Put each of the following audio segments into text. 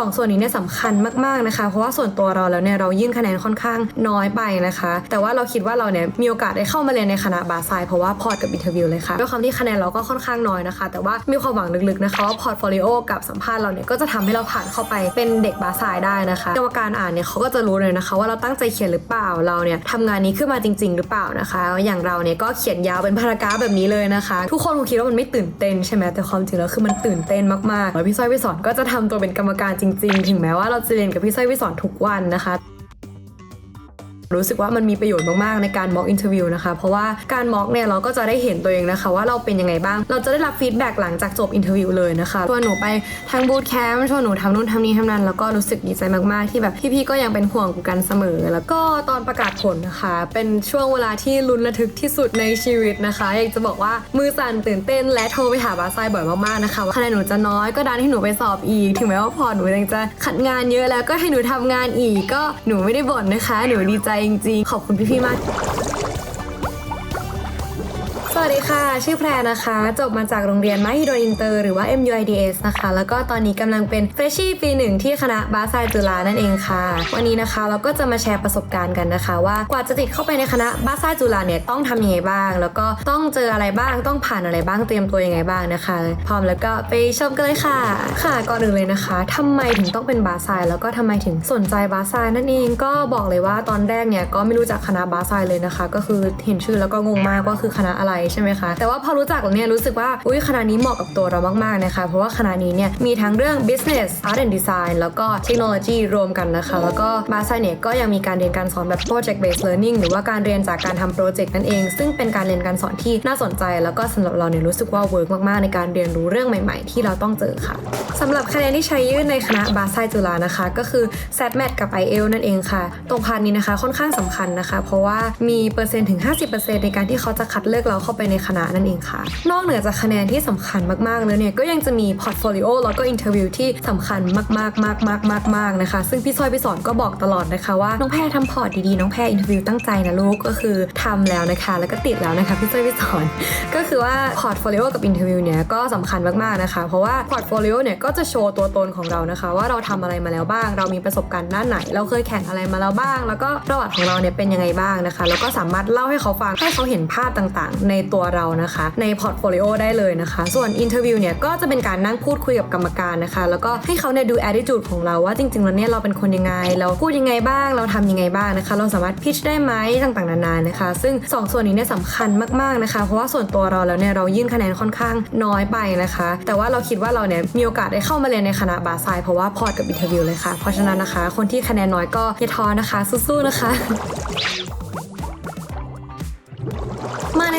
สองส่วนนี้เนี่ยสำคัญมากๆนะคะ เพราะว่าส่วนตัวเราแล้วเนี่ยเรายื่นคะแนนค่อนข้างน้อยไปนะคะ แต่ว่าเราคิดว่าเราเนี่ยมีโอกาสได้เข้ามาเรียนในคณะบาไซเพราะว่าพอร์ตกับอินเทอร์วิวเลยค่ะด้วยความที่คะแนนเราก็ค่อนข้างน้อยนะคะ แต่ว่ามีความหวังลึกๆนะคะว่าพอร์ตโฟลิโอกับสัมภาษณ์เราเนี่ยก็จะทำให้เราผ่านเข้าไปเป็นเด็กบาไซได้นะคะกรรมการอ่านเนี่ยเขาก็จะรู้เลยนะคะ ว่าเราตั้งใจเขียนหรือเปล่าเราเนี่ยทำงานนี้ขึ้นมาจริง ๆ หรือเปล่านะคะ อย่างเราเนี่ยก็เขียนยาวเป็นพารากราฟแบบนี้เลยนะคะ ทุกคนคงคิดว่ามันไม่ตื่นเต้นใช่ไหมแต่ความจริงแล้วคือมันตื่นเต้นมากๆแล้วพี่สร้อยพี่สอนก็จะทำตัวเป็นกรรมการจริงๆ ถึงแม้ว่าเราจะเรียนกับพี่สร้อยพี่สอนทุกวันนะคะ รู้สึกว่ามันมีประโยชน์มาก ๆ ในการม็อกอินเทอร์วิวนะคะ เพราะว่าการม็อกเนี่ยเราก็จะได้เห็นตัวเองนะคะ ว่าเราเป็นยังไงบ้าง เราจะได้รับฟีดแบ็กหลังจากจบอินเทอร์วิวเลยนะคะชวนหนูไปทางบูตแคมป์ชวนหนูทำนู่นทำนี่ทำนั้นแล้วก็รู้สึกดีใจมาก ๆ ที่แบบพี่ๆก็ยังเป็นห่วงกูกันเสมอ แล้วก็ตอนประกาศผลนะคะ เป็นช่วงเวลาที่ลุ้นระทึกที่สุดในชีวิตนะคะอยากจะบอกว่ามือสั่นตื่นเต้น และโทรไปหาบาไซบ่อยมากๆนะคะว่าคะแนนหนูจะน้อยก็ดันให้หนูไปสอบอีก ถึงแม้ว่าพอหนูยังจะขัดงานเยอะแล้วก็ให้หนูทำงานอีกก็หนูไม่ได้บ่นนะคะ หนูดีใจจริงๆ ขอบคุณพี่ๆมาก วัสดีค่ะ ชื่อแพรนะคะ จบมาจากโรงเรียนมหิดลอินเตอร์หรือว่า MUIDS นะคะ แล้วก็ตอนนี้กำลังเป็นเฟรชชี่ปีหนึ่งที่คณะบาซายจุฬานั่นเองค่ะ วันนี้นะคะเราก็จะมาแชร์ประสบการณ์กันนะคะ ว่ากว่าจะติดเข้าไปในคณะบาซายจุฬาเนี่ยต้องทำยังไงบ้าง แล้วก็ต้องเจออะไรบ้างต้องผ่านอะไรบ้างเตรียมตัวยังไงบ้างนะคะ พร้อมแล้วก็ไปชมกันเลยค่ะ ค่ะก่อนอื่นเลยนะคะทำไมถึงต้องเป็นบาซายแล้วก็ทำไมถึงสนใจบาซายนั่นเองก็บอกเลยว่าตอนแรกเนี่ยก็ไม่รู้จักคณะบาซายเลยนะคะ ก็คือเห็นชื่อแล้วก็งงมากว่าคือคณะอะไรใช่ไหมคะ แต่ว่าพอรู้จักแล้วเนี่ยรู้สึกว่า อุ้ยคณะนี้เหมาะกับตัวเรามาก ๆ นะคะ เพราะว่าคณะนี้เนี่ยมีทั้งเรื่อง business art and design แล้วก็ technology รวมกันนะคะ แล้วก็บาซเนี่ยก็ยังมีการเรียนการสอนแบบ project based learning หรือว่าการเรียนจากการทำโปรเจกต์นั่นเอง ซึ่งเป็นการเรียนการสอนที่น่าสนใจ แล้วก็สำหรับเราเนี่ยรู้สึกว่าเวิร์กมาก ๆ ในการเรียนรู้เรื่องใหม่ ๆ ที่เราต้องเจอค่ะสำหรับคะแนนที่ใช้ยื่นในคณะบาซจุฬานะคะ ก็คือ SAT-MAT กับ iel นั่นเองค่ะ ตรงพาร์ทนี้นะคะค่อนข้างสำคัญนะคะ เพราะว่ามีเปอร์เซ็นต์ถึง 50%ในการที่เขาจะคัดเลือกเราเข้าไปในคณะนั่นเองค่ะ นอกเหนือจากคะแนนที่สำคัญมากๆแล้วเนี่ยก็ยังจะมีพอร์ตโฟลิโอแล้วก็อินเทอร์วิวที่สำคัญมากๆๆๆๆๆนะคะ ซึ่งพี่ซอยพี่สอนก็บอกตลอดนะคะว่าน้องแพรทำพอร์ตดีๆน้องแพรอินเทอร์วิวตั้งใจนะลูกก็คือทำแล้วนะคะ แล้วก็ติดแล้วนะคะพี่ซอยพี่สอน ก็คือว่าพอร์ตโฟลิโอกับอินเทอร์วิวเนี่ยก็สำคัญมากๆนะคะ เพราะว่าพอร์ตโฟลิโอเนี่ยก็จะโชว์ตัวตนของเรานะคะ ว่าเราทำอะไรมาแล้วบ้าง เรามีประสบการณ์ด้านไหน เราเคยแข่งอะไรมาแล้วบ้าง แล้วก็ประวัติของเราเนี่ยเป็นยังไงบ้างนะคะ แล้วก็สามารถเล่าให้เขาฟังให้เขาเห็นภาพต่างๆ ในตัวเรานะคะ ในพอร์ตโฟลิโอได้เลยนะคะ ส่วนอินเทอร์วิวเนี่ยก็จะเป็นการนั่งพูดคุยกับกรรมการนะคะ แล้วก็ให้เขาเนี่ยดู attitude ของเราว่าจริงๆแล้วเนี่ยเราเป็นคนยังไง เราพูดยังไงบ้าง เราทำยังไงบ้างนะคะ เราสามารถพิชได้ไหมต่างๆนานานะคะ ซึ่งสองส่วนนี้เนี่ยสำคัญมากๆนะคะ เพราะว่าส่วนตัวเราแล้วเนี่ยเรายื่นคะแนนค่อนข้างน้อยไปนะคะ แต่ว่าเราคิดว่าเราเนี่ยมีโอกาสได้เข้ามาเรียนในคณะบาไซเพราะว่าพอร์ตกับอินเทอร์วิวเลยค่ะ เพราะฉะนั้นนะคะ คนที่คะแนนน้อยก็อย่าท้อนะคะ สู้ๆนะคะ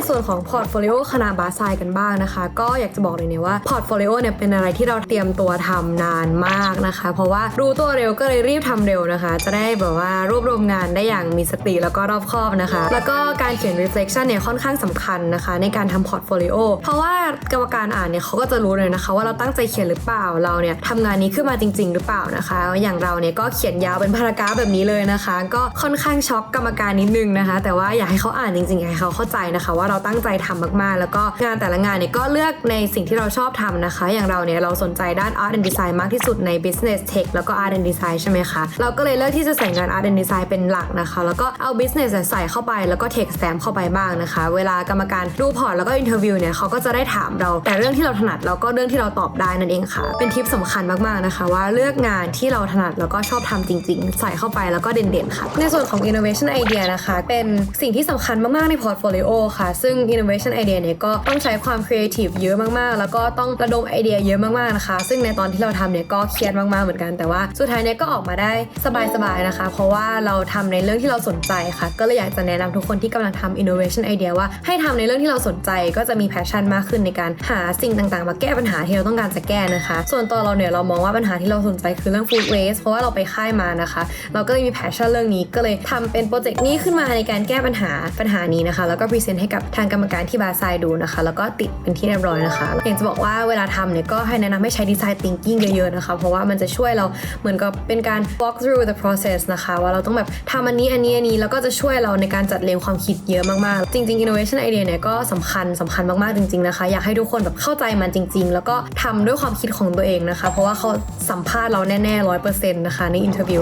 ส่วนของพอร์ตโฟลิโอคณะบาซายกันบ้างนะคะ ก็อยากจะบอกเลยเนี่ยว่าพอร์ตโฟลิโอเนี่ยเป็นอะไรที่เราเตรียมตัวทำนานมากนะคะ เพราะว่ารู้ตัวเร็วก็เลยรีบทำเร็วนะคะ จะได้แบบว่ารวบรวมงานได้อย่างมีสติแล้วก็รอบคอบนะคะ แล้วก็การเขียน reflection เนี่ยค่อนข้างสำคัญนะคะ ในการทำพอร์ตโฟลิโอเพราะว่ากรรมการอ่านเนี่ยเขาก็จะรู้เลยนะคะ ว่าเราตั้งใจเขียนหรือเปล่าเราเนี่ยทำงานนี้ขึ้นมาจริง ๆ หรือเปล่านะคะ อย่างเราเนี่ยก็เขียนยาวเป็นพารากราฟแบบนี้เลยนะคะ ก็ค่อนข้างช็อกกรรมการนิดนึงนะคะ แต่ว่าอยากให้เขาอ่านจริงๆให้เขาเข้าใจนะคะว่าเราตั้งใจทำมากๆ แล้วก็งานแต่ละงานเนี่ยก็เลือกในสิ่งที่เราชอบทำนะคะ อย่างเราเนี่ยเราสนใจด้าน art and design มากที่สุดใน business tech แล้วก็ art and design ใช่ไหมคะ เราก็เลยเลือกที่จะใส่งาน art and design เป็นหลักนะคะ แล้วก็เอา business ใส่เข้าไปแล้วก็ tech stamp เข้าไปบ้างนะคะ เวลากรรมการดูพอร์ตแล้วก็ interview เนี่ยเขาก็จะได้ถามเราแต่เรื่องที่เราถนัดแล้วก็เรื่องที่เราตอบได้นั่นเองค่ะ เป็นทิปสำคัญมากๆนะคะ ว่าเลือกงานที่เราถนัดแล้วก็ชอบทำจริง ๆ ใส่เข้าไปแล้วก็เด่นๆค่ะ ในส่วนของ innovation idea นะคะ เป็นสิ่งที่สำคัญมากๆใน portfolio ค่ะซึ่ง innovation idea เนี่ยก็ต้องใช้ความ creative เยอะมากๆ แล้วก็ต้องระดมไอเดียเยอะมากๆนะคะ ซึ่งในตอนที่เราทำเนี่ยก็เครียดมากๆเหมือนกัน แต่ว่าสุดท้ายเนี่ยก็ออกมาได้สบายๆนะคะ เพราะว่าเราทำในเรื่องที่เราสนใจค่ะ ก็เลยอยากจะแนะนำทุกคนที่กำลังทำ innovation idea ว่าให้ทำในเรื่องที่เราสนใจก็จะมี passion มากขึ้นในการหาสิ่งต่างๆ มาแก้ปัญหาที่เราต้องการจะแก้นะคะ ส่วนตัวเราเนี่ยเรามองว่าปัญหาที่เราสนใจคือเรื่อง food waste เพราะว่าเราไปค่ายมานะคะ เราก็เลยมี passion เรื่องนี้ก็เลยทำเป็นโปรเจกต์นี้ขึ้นมาในการแก้ปัญหาปัญหานี้นะคะ แล้วก็ present ให้กับกับทางกรรมการที่บาไซดูนะคะ แล้วก็ติดเป็นที่เรียบร้อยนะคะอยากจะบอกว่าเวลาทำเนี่ยก็ให้แนะนำให้ใช้ดีไซน์ thinking เยอะๆนะคะ เพราะว่ามันจะช่วยเราเหมือนกับเป็นการ walk through the process นะคะ ว่าเราต้องแบบทำอันนี้อันนี้อันนี้แล้วก็จะช่วยเราในการจัดเรียงความคิดเยอะมากๆ จริงๆ innovation idea เนี่ยก็สำคัญสำคัญมากๆจริงๆนะคะ อยากให้ทุกคนแบบเข้าใจมันจริง ๆ แล้วก็ทำด้วยความคิดของตัวเองนะคะ เพราะว่าเขาสัมภาษณ์เราแน่ๆร้อยเปอร์เซ็นต์นะคะในอินเทอร์วิว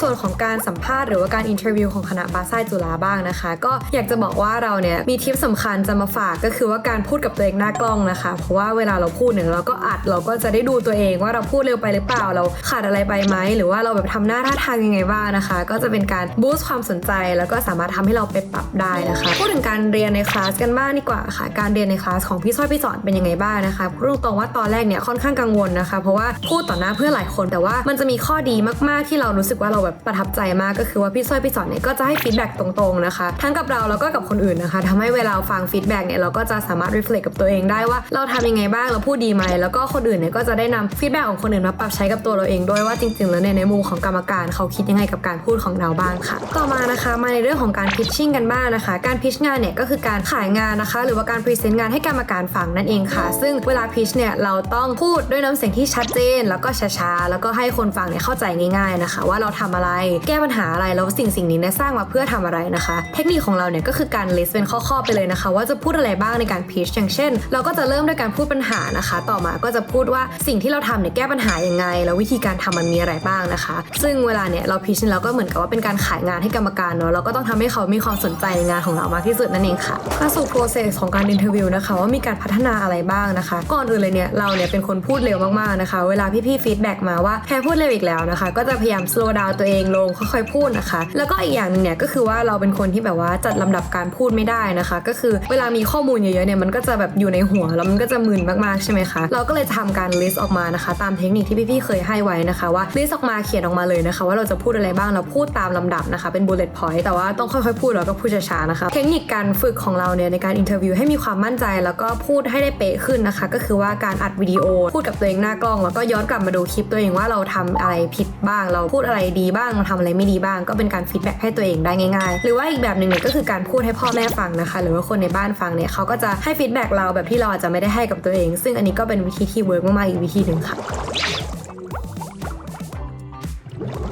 ส่วนของการสัมภาษณ์หรือว่าการอินเทอร์วิวของคณะบาไซจุฬาบ้างนะคะ ก็อยากจะบอกว่าเราเนี่ยมีทิปสำคัญจะมาฝากก็คือว่าการพูดกับตัวเองหน้ากล้องนะคะ เพราะว่าเวลาเราพูดเนี่ยเราก็อัดเราก็จะได้ดูตัวเองว่าเราพูดเร็วไปหรือเปล่าเราขาดอะไรไปไหมหรือว่าเราแบบทำหน้าท่าทางยังไงบ้างนะคะ ก็จะเป็นการบูสต์ความสนใจ แล้วก็สามารถทำให้เราไปปรับได้นะคะพูดถึงการเรียนในคลาสกันบ้างดีกว่าค่ะ การเรียนในคลาสของพี่สร้อยพี่สอนเป็นยังไงบ้างนะคะพูดตรงๆว่าตอนแรกเนี่ยค่อนข้างกังวลนะคะ เพราะว่าพูดต่อหน้าเพื่อนหลายคน แต่ว่ามันจะมีข้อดีมากๆที่เรารู้สึกว่าเราแบบประทับใจมากก็คือว่าพี่สร้อยพี่สอนเนี่ยก็จะให้ฟีดแบ็กตรงๆนะคะทั้งกับเราแล้วก็กับคนอื่นนะคะทำให้เวลาฟังฟีดแบ็กเนี่ยเราก็จะสามารถรีเฟล็กกับตัวเองได้ว่าเราทำยังไงบ้างเราพูดดีไหมแล้วก็คนอื่นเนี่ยก็จะได้นำฟีดแบ็กของคนอื่นมาปรับใช้กับตัวเราเองด้วยว่าจริงๆแล้วเนี่ยในมุมของกรรมการเขาคิดยังไงกับการพูดของเราบ้างค่ะ ต่อมานะคะมาในเรื่องของการพิชชิ่งกันบ้างนะคะ การพิชงานเนี่ยก็คือการขายงานนะคะ หรือว่าการพรีเซนต์งานให้กรรมการฟังนั่นเองค่ะ ซึ่งเวลาพิชเนี่ยเราต้องพูดด้วยน้ำเสียงที่ชัดเจน แล้วก็ช้าๆแล้วก็ให้คนฟังเนี่ยเข้าใจง่ายๆนะคะ ว่าเราทำอะไรแก้ปัญหาอะไรแล้วสิ่งสิ่งนี้เนี่ยสร้างมาเพื่อทำอะไรนะคะ เทคนิคของเราเนี่ยก็คือการ list เป็นข้อๆไปเลยนะคะ ว่าจะพูดอะไรบ้างในการพิชอย่างเช่น เราก็จะเริ่มด้วยการพูดปัญหานะคะ ต่อมาก็จะพูดว่าสิ่งที่เราทำเนี่ยแก้ปัญหายังไง แล้ววิธีการทำมันมีอะไรบ้างนะคะ ซึ่งเวลาเนี่ยเราพิชเราก็เหมือนกับว่าเป็นการขายงานให้กรรมการเนาะเราก็ต้องทำให้เขามีความสนใจในงานของเรามากที่สุดนั่นเองค่ะเข้าสู่ process ของการ interview นะคะว่ามีการพัฒนาอะไรบ้างนะคะ ก่อนอื่นเลยเนี่ยเราเนี่ยเป็นคนพูดเร็วมากๆนะคะ เวลาพี่ๆ feedback มาว่าแพรพูดเร็วอีกแล้วนะคะ ก็จะพยายาม slow down ตัวเองลงค่อยๆพูดนะคะ แล้วก็อีกอย่างหนึงเนี่ยก็คือว่าเราเป็นคนที่แบบว่าจัดลำดับการพูดไม่ได้นะคะ ก็คือเวลามีข้อมูลเยอะๆเนี่ยมันก็จะแบบอยู่ในหัวแล้วมันก็จะมึนมากๆใช่ไหมคะเราก็เลยทำการ list ออกมานะคะ ตามเทคนิคที่พี่ๆเคยให้ไว้นะคะ ว่า list ออกมาเขียนออกมาเลยนะคะ ว่าเราจะพูดอะไรบ้างเราพูดตามลำดับนะคะ เป็น bullet point แต่ว่าต้องค่อยๆพูดแล้วก็พูดช้าๆนะคะ เทคนิคการฝึกของเราเนี่ยในการอินเทอร์วิวให้มีความมั่นใจแล้วก็พูดให้ได้เป๊ะขึ้นนะคะ ก็คือว่าการอัดวิดีโอพูดกับตัวเองหน้ากล้อง แล้วก็ย้อนกลับมาดูคลิปตัวเองว่าเราทำอะไรผิดบ้าง เราพูดอะไรดีบ้างเราทำอะไรไม่ดีบ้าง ก็เป็นการฟีดแบ็กให้ตัวเองได้ง่ายๆ หรือว่าอีกแบบหนึ่งเนี่ยก็คือการพูดให้พ่อแม่ฟังนะคะ หรือว่าคนในบ้านฟังเนี่ยเขาก็จะให้ฟีดแบ็กเราแบบที่เราอาจจะไม่ได้ให้กับตัวเอง ซึ่งอันนี้ก็เป็นวิธีที่เวิร์กมากๆอีกวิธีหนึ่งค่ะ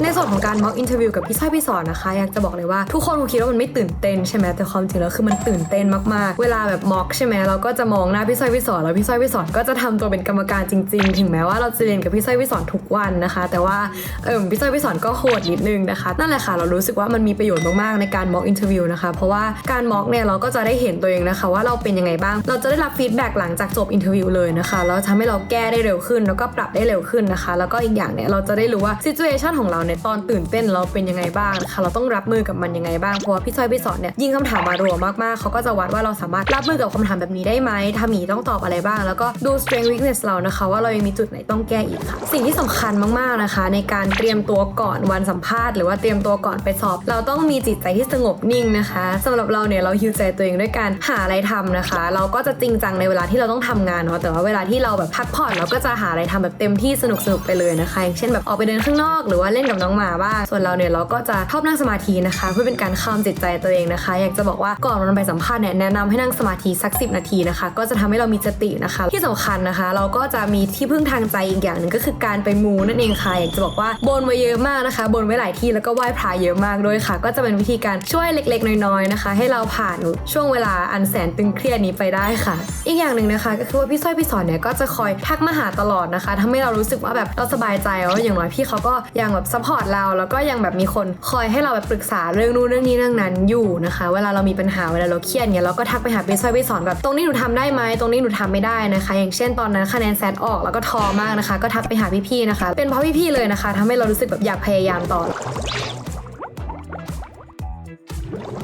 ในส่วนของการ mock interview กับพี่สร้อยพี่สอนนะคะ อยากจะบอกเลยว่าทุกคนคงคิดว่ามันไม่ตื่นเต้นใช่ไหมแต่ความจริงแล้วคือมันตื่นเต้นมากๆ เวลาแบบ mock ใช่ไหมเราก็จะมองหน้าพี่สร้อยพี่สอนแล้วพี่สร้อยพี่สอนก็จะทำตัวเป็นกรรมการจริง ๆ ถึงแม้ว่าเราจะเรียนกับพี่สร้อยพี่สอนทุกวันนะคะ แต่ว่าเออพี่สร้อยพี่สอนก็โหดนิดนึงนะคะนั่นแหละค่ะเรารู้สึกว่ามันมีประโยชน์มากๆในการ mock interview นะคะเพราะว่าการ mock เนี่ยเราก็จะได้เห็นตัวเองนะคะว่าเราเป็นยังไงบ้าง เราจะได้รับ feedback หลังจากจบ interview เลยนะคะแล้วทำให้เราแก้ได้เร็วขึ้น แล้วก็ปรับได้เร็วขึ้นนะคะ แล้วก็อีกอย่างเนี่ยเราจะได้รู้ว่า situation ของเราในตอนตื่นเต้นเราเป็นยังไงบ้างคะเราต้องรับมือกับมันยังไงบ้างเพราะว่าพี่ซอยพี่สอนเนี่ยยิงคำถามมารัวมากๆเขาก็จะวัดว่าเราสามารถรับมือกับคำถามแบบนี้ได้ไหมถ้ามีต้องตอบอะไรบ้าง แล้วก็ดู strength weakness เรานะคะ ว่าเรายังมีจุดไหนต้องแก้อีกค่ะ สิ่งที่สำคัญมากๆนะคะ ในการเตรียมตัวก่อนวันสัมภาษณ์หรือว่าเตรียมตัวก่อนไปสอบ เราต้องมีจิตใจที่สงบนิ่งนะคะสำหรับเราเนี่ยเราฮิวใจตัวเองด้วยการหาอะไรทำนะคะ เราก็จะจริงจังในเวลาที่เราต้องทำงานเนาะแต่ว่าเวลาที่เราแบบพักผ่อนเราก็จะหาอะไรทำแบบเต็มที่สนุกๆไปเลยนะคะ เช่นแบบออกไปเดินข้างนอกหรือว่าเล่นกับน้องหมาบ้าง ส่วนเราเนี่ยเราก็จะชอบนั่งสมาธินะคะ เพื่อเป็นการ calm จิตใจตัวเองนะคะ อยากจะบอกว่าก่อนวันไปสัมภาษณ์เนี่ยแนะนำให้นั่งสมาธิสัก 10 นาทีนะคะ ก็จะทำให้เรามีสตินะคะ ที่สำคัญนะคะ เราก็จะมีที่พึ่งทางใจอีกอย่างหนึ่งก็คือการไปมูนั่นเองค่ะอยากจะบอกว่าบนไว้เยอะมากนะคะ บนไว้หลายที่แล้วก็ไหว้พระเยอะมากด้วยค่ะ ก็จะเป็นวิธีการช่วยเล็กๆ น้อยๆนะคะ ให้เราผ่านช่วงเวลาอันแสนตึงเครียดนี้ไปได้ค่ะ อีกอย่างหนึ่งนะคะ ก็คือว่าพี่สร้อยพี่สอนเนี่ยก็จะคอยทักมาหาตลอดนะคะทำให้เรารู้สึกว่าแบบเราสบายใจว่าอย่างน้อยพี่เขาก็ยังแบบซัพพอร์ตเราแล้วก็ยังแบบมีคนคอยให้เราแบบปรึกษาเรื่องนู้นเรื่องนี้เรื่องนั้นอยู่นะคะ เวลาเรามีปัญหาเวลาเราเครียดเนี่ยเราก็ทักไปหาพี่สร้อยไปสอนแบบตรงนี้หนูทำได้ไหมตรงนี้หนูทำไม่ได้นะคะ อย่างเช่นตอนนั้นคะแนนแซดออกแล้วก็ทอมากนะคะ ก็ทักไปหาพี่ๆนะคะ เป็นเพราะพี่ๆเลยนะคะทำให้เรารู้สึกแบบอยากพยายามต่อ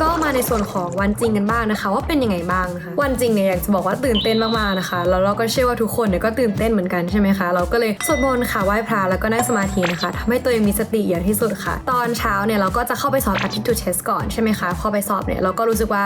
ก็มาในส่วนของวันจริงกันบ้างนะคะ ว่าเป็นยังไงบ้างนะคะ วันจริงเนี่ยอยากจะบอกว่าตื่นเต้นมากๆนะคะแล้วเราก็เชื่อว่าทุกคนเนี่ยก็ตื่นเต้นเหมือนกันใช่ไหมคะเราก็เลยสวดมนต์ค่ะไหว้พระแล้วก็นั่งสมาธินะคะทำให้ตัวเองมีสติอย่างที่สุดค่ะ ตอนเช้าเนี่ยเราก็จะเข้าไปสอบ attitude test ก่อนใช่ไหมคะพอไปสอบเนี่ยเราก็รู้สึกว่า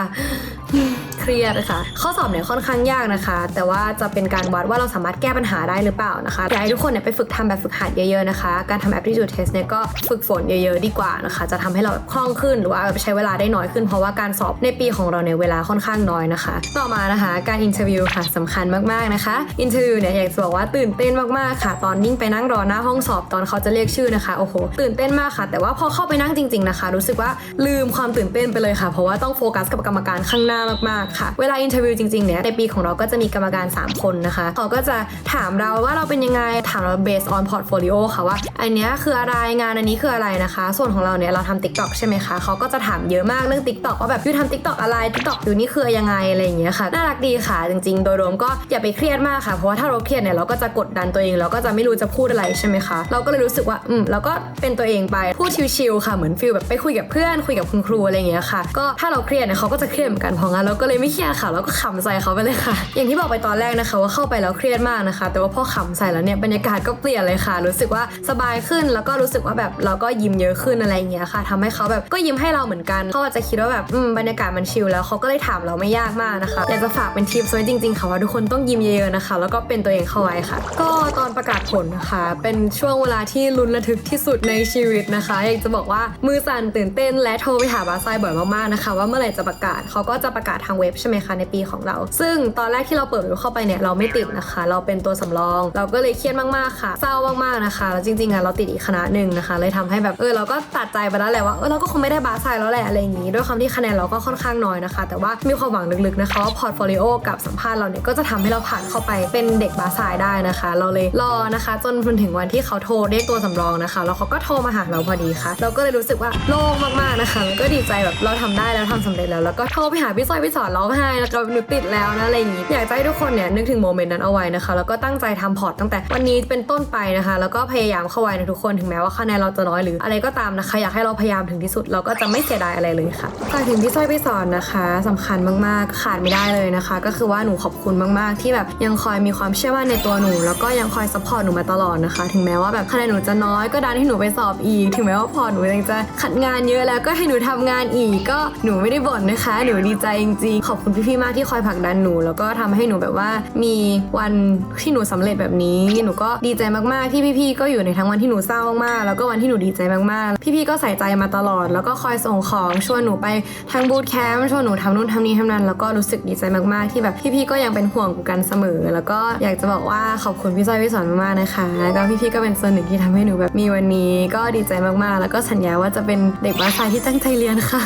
รียดค่ะ ข้อสอบเนี่ยค่อนข้างยากนะคะ แต่ว่าจะเป็นการวัดว่าเราสามารถแก้ปัญหาได้หรือเปล่านะคะอยากให้ทุกคนเนี่ยไปฝึกทำแบบฝึกหัดเยอะๆนะคะ การทำ aptitude test เนี่ยก็ฝึกฝนเยอะๆดีกว่านะคะ จะทำให้เราแบบคล่องขึ้นหรือว่าใช้เวลาได้น้อยขึ้นเพราะว่าการสอบในปีของเราเนี่ยเวลาค่อนข้างน้อยนะคะ ต่อมานะคะการอินเทอร์วิวค่ะสำคัญมากๆนะคะอินเทอร์วิวเนี่ยอยากจะบอกว่าตื่นเต้นมากๆค่ะ ตอนยิ่งไปนั่งรอหน้าห้องสอบตอนเขาจะเรียกชื่อนะคะโอ้โหตื่นเต้นมากค่ะ แต่ว่าพอเข้าไปนั่งจริง ๆนะคะ รู้สึกว่าลืมความตื่นเต้นไปเลยค่ะ เพราะว่าต้องโฟกัสกับกรรมการข้างหน้ามากๆค่ะ เวลาอินเทอร์วิวจริงๆเนี่ยในปีของเราก็จะมีกรรมการ 3 คนนะคะ เขาก็จะถามเราว่าเราเป็นยังไง ถามเรา based on portfolio ค่ะว่า อันเนี้ยคืออะไรงานอันนี้คืออะไรนะคะ ส่วนของเราเนี่ยเราทำ TikTok ใช่ไหมคะ เขาก็จะถามเยอะมากเรื่อง TikTok ว่าแบบยูทำ TikTok อะไร TikTok อยู่นี่คือยังไงอะไรอย่างเงี้ยค่ะน่ารักดีค่ะ จริง ๆ โดยรวมก็อย่าไปเครียดมากค่ะเพราะว่าถ้าเราเครียดเนี่ยเราก็จะกดดันตัวเองเราก็จะไม่รู้จะพูดอะไรใช่ไหมคะเราก็เลยรู้สึกว่าอืมเราก็เป็นตัวเองไปพูดชิลๆค่ะเหมือนฟิลแบบไปคุยกับเพื่อนคุยกับคุณครูอะไรอย่างเงี้ยค่ะก็ถ้าเราเครียดเนี่ยเขาก็จะเครียดเหมือนกันเพราะงั้นเราก็เลยไม่เครียดค่ะเราก็ขำใส่เขาไปเลยค่ะ อย่างที่บอกไปตอนแรกนะคะ ว่าเข้าไปแล้วเครียดมากนะคะ แต่ว่าพอขำใส่แล้วเนี่ยบรรยากาศก็เปลี่ยนเลยค่ะ รู้สึกว่าสบายขึ้นแล้วก็รู้สึกว่าแบบเราก็ยิ้มเยอะขึ้นอะไรอย่างเงี้ยค่ะทำให้เขาแบบก็ยิ้มให้เราเหมือนกันเขาอาจจะคิดว่าแบบอืมบรรยากาศมันชิลแล้วเขาก็เลยถามเราไม่ยากมากนะคะอยากจะฝากเป็นทิปไว้จริงๆค่ะว่าทุกคนต้องยิ้มเยอะๆนะคะ แล้วก็เป็นตัวเองเข้าไว้ค่ะ ก็ตอนประกาศผลนะคะ เป็นช่วงเวลาที่ลุ้นระทึกที่สุดในชีวิตนะคะอยากจะบอกว่ามือสั่นตื่นเต้นและโทรไปหาบาซายบ่อยมากๆนะคะ ว่าเมื่อไหร่จะประกาศเขาก็จะประกาศทางเว็บใช่ไหมคะในปีของเรา ซึ่งตอนแรกที่เราเปิดเว็บเข้าไปเนี่ยเราไม่ติดนะคะ เราเป็นตัวสำรอง เราก็เลยเครียดมากๆค่ะเศร้ามากๆนะคะแล้วจริงๆอะเราติดอีกคณะหนึ่งนะคะ เลยทำให้แบบเออเราก็ตัดใจไปแล้วแหละว่าเออเราก็คงไม่ได้บาซายแล้วแหละอะไรอย่างนี้ ด้วยความที่คะแนนเราก็ค่อนข้างน้อยนะคะ แต่ว่ามีความหวังลึกๆนะคะว่าพอร์ตโฟลิโอกับสัมภาษณ์เราเนี่ยก็จะทำให้เราผ่านเข้าไปเป็นเด็กบาซายได้นะคะ เราเลยรอนะคะ จนจนถึงวันที่เขาโทรเรียกตัวสำรองนะคะแล้วเขาก็โทรมาหาเราพอดีค่ะ เราก็เลยรู้สึกว่าโล่งมากๆนะคะแล้วก็ดีใจแบบเราทำได้แล้วทำสำเร็จแล้วแล้วก็โทรไปหาพี่ซอยพี่สอนรองไห้แล้วก็หนูติดแล้วนะอะไรอย่างนี้อยากให้ทุกคนเนี่ยนึกถึงโมเมนต์นั้นเอาไว้นะคะ แล้วก็ตั้งใจทำพอร์ตตั้งแต่วันนี้เป็นต้นไปนะคะ แล้วก็พยายามเข้าไว้นะทุกคนถึงแม้ว่าคะแนนเราจะน้อยหรืออะไรก็ตามนะคะ อยากให้เราพยายามถึงที่สุดเราก็จะไม่เสียดายอะไรเลยค่ะฝากถึงพี่สร้อยพี่สอนนะคะสำคัญมากๆขาดไม่ได้เลยนะคะ ก็คือว่าหนูขอบคุณมากๆ ที่แบบยังคอยมีความเชื่อมั่นในตัวหนู แล้วก็ยังคอยซัพพอร์ตหนูมาตลอดนะคะ ถึงแม้ว่าแบบคะแนนหนูจะน้อยก็ดันให้หนูไปสอบอีก ถึงแม้ว่าพอหนูยังจะขัดงานเยอะแล้วก็ให้หนูทำงานอีกก็หนูไม่ได้บ่นนะคะ หนูดีใจจริงๆขอบคุณพี่ๆมากที่คอยผลักดันหนู แล้วก็ทำให้หนูแบบว่ามีวันที่หนูสำเร็จแบบนี้ หนูก็ดีใจมากๆที่พี่ๆก็อยู่ในทั้งวันที่หนูเศร้ามากๆแล้วก็วันที่หนูดีใจมากๆ พี่ๆก็ใส่ใจมาตลอด แล้วก็คอยส่งของชวนหนูไปทางบูธแคมป์ชวนหนูทำนู่นทำนี่ทำนั้นแล้วก็รู้สึกดีใจมากๆ ที่แบบพี่ๆก็ยังเป็นห่วงกันเสมอ แล้วก็อยากจะบอกว่าขอบคุณพี่สร้อยพี่สอนมากๆนะคะแล้วก็พี่ๆก็เป็นส่วนหนึ่งที่ทำให้หนูแบบมีวันนี้ ก็ดีใจมากๆ แล้วก็สัญญาว่าจะเป็นเด็กบาสไซที่ตั้งใจเรียนค่ะ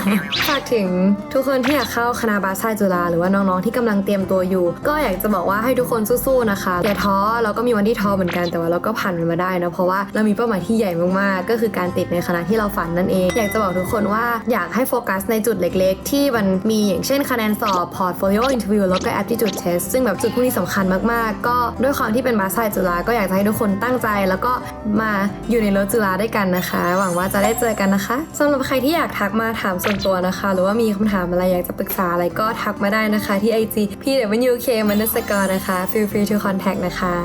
ฝากถึงทุกคนที่อยากเข้าคณะบาสไซจุฬาหรือว่าน้องๆที่กำลังเตรียมตัวอยู่ ก็อยากจะบอกว่าให้ทุกคนสู้ๆนะคะอย่าท้อเราก็มีวันที่ท้อเหมือนกันแต่ว่าเราก็ผ่านมันมาได้นะเพราะว่าเรามีเป้าหมายที่ใหญ่มากๆ ก็คือการติดในคณะที่เราฝันนั่นเอง อยากจะบอกทุกคนว่าอยากให้โฟกัสในจุดเล็ก ๆ ที่มันมีอย่างเช่นคะแนนสอบ portfolio interview แล้วก็ aptitude test ซึ่งแบบจุดพวกนี้สำคัญมากๆ ก็ด้วยความที่เป็นบาสไซจุฬาก็อยากจะให้ทุกคนตั้งใจ แล้วก็มาอยู่ในรถจุฬาด้วยกันนะคะ หวังว่าจะได้เจอกันนะคะสำหรับใครที่อยากทักมาถามส่วนตัวนะคะ หรือว่ามีคำถามอะไรอยากจะปรึกษาอะไรก็ทักมาได้นะคะที่ IG p w k m มันสกอร์นะคะ feel free to contact นะคะ